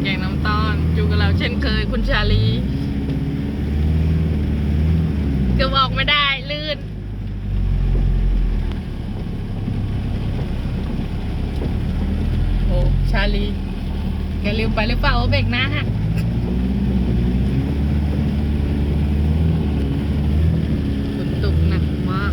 แกงน้ำตอนอยู่กับเราเช่นเคยคุณชาลีเกือบออกไม่ได้ลื่น โอ้ชาลีแกลืมไปหรือเปล่าว่าเบรกหน้าฮะฝนตกหนักมาก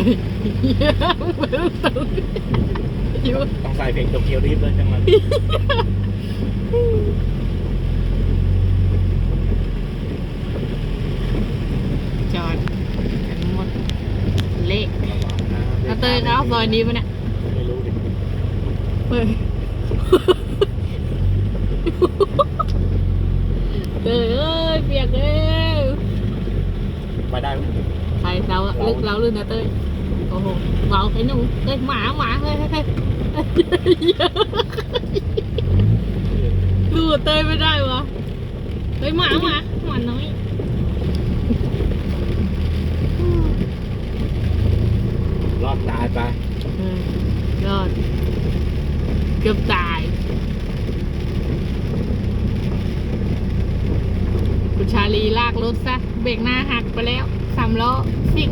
ตกอยู่ต้องใส่เพลงโตเกียวรีบเลยจังมันจอดกันหมดเละถ้าเตยเขาซอยนี้ปะเนี่ยไม่รู้ดิเฮ้ยเตยเอ้ยเปียกเอ้ยไปได้ไหม ใครเราลึกเราลื่นนะเต้ย โอ้โหเบาไอ้หนูเอ้ยหมาหมาเฮ้ยเฮ้ยเฮ้ยดูเต้ยไม่ได้วะเฮ้ยหมาหมาหมาน้อยรอดตายไปเออรอดเกือบตายคุณชาลีลากรถซะเบรกหน้าหักไปแล้วสามล้อสิก